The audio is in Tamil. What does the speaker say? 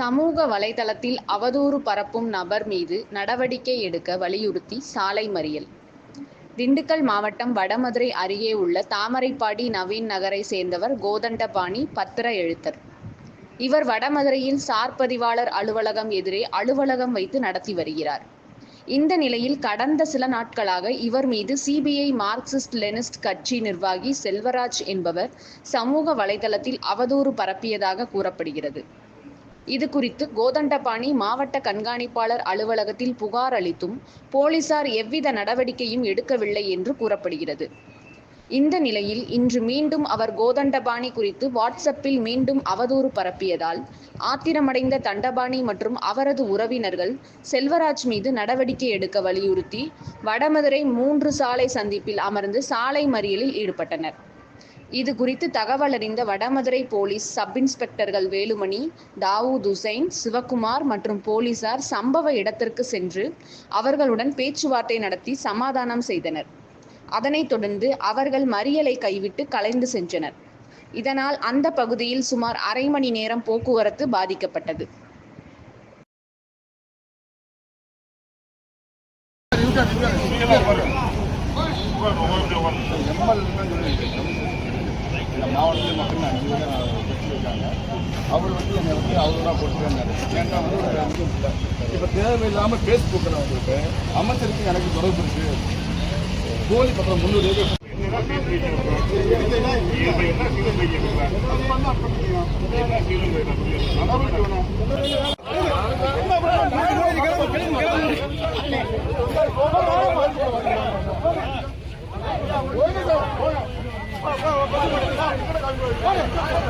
சமூக வலைதளத்தில் அவதூறு பரப்பும் நபர் மீது நடவடிக்கை எடுக்க வலியுறுத்தி சாலை மறியல். திண்டுக்கல் மாவட்டம் வடமதுரை அருகே உள்ள தாமரைப்பாடி நவீன் நகரை சேர்ந்தவர் கோதண்டபாணி பத்திர எழுத்தர். இவர் வடமதுரையில் சார் பதிவாளர் அலுவலகம் எதிரே அலுவலகம் வைத்து நடத்தி வருகிறார். இந்த நிலையில் கடந்த சில நாட்களாக இவர் மீது சிபிஐ மார்க்சிஸ்ட் லெனிஸ்ட் கட்சி நிர்வாகி செல்வராஜ் என்பவர் சமூக வலைதளத்தில் அவதூறு பரப்பியதாக கூறப்படுகிறது. இது குறித்து கோதண்டபாணி மாவட்ட கண்காணிப்பாளர் அலுவலகத்தில் புகார் அளித்தும் போலீசார் எவ்வித நடவடிக்கையும் எடுக்கவில்லை என்று கூறப்படுகிறது. இந்த நிலையில் இன்று மீண்டும் அவர் கோதண்டபாணி குறித்து வாட்ஸ்அப்பில் மீண்டும் அவதூறு பரப்பியதால் ஆத்திரமடைந்த தண்டபாணி மற்றும் அவரது உறவினர்கள் செல்வராஜ் மீது நடவடிக்கை எடுக்க வலியுறுத்தி வடமதுரை மூன்று சாலை சந்திப்பில் அமர்ந்து சாலை மறியலில் ஈடுபட்டனர். இது குறித்து தகவல் அறிந்த வடமதுரை போலீஸ் சப் இன்ஸ்பெக்டர்கள் வேலுமணி தாவூத் உசைன் சிவகுமார் மற்றும் போலீசார் சம்பவ இடத்திற்கு சென்று அவர்களுடன் பேச்சுவார்த்தை நடத்தி சமாதானம் செய்தனர். அதனைத் தொடர்ந்து அவர்கள் மறியலை கைவிட்டு கலைந்து சென்றனர். இதனால் அந்த பகுதியில் சுமார் அரை மணி நேரம் போக்குவரத்து பாதிக்கப்பட்டது. எம்எல் இந்த மாவட்டத்தில் மட்டும் அஞ்சு பேர் வச்சுருக்காங்க அவர் வந்து என்னை வந்து அவரோட போட்டுருக்காங்க ஏன்னா வந்து ஒரு அஞ்சு இப்போ தேவையில்லாமல் ஃபேஸ்புக்கில் வந்துட்டு அமைச்சருக்கு எனக்கு தொடர்பு இருக்குது போலி பக்கம் முன்னூறு எழுதி நடவடிக்கை Olha, olha.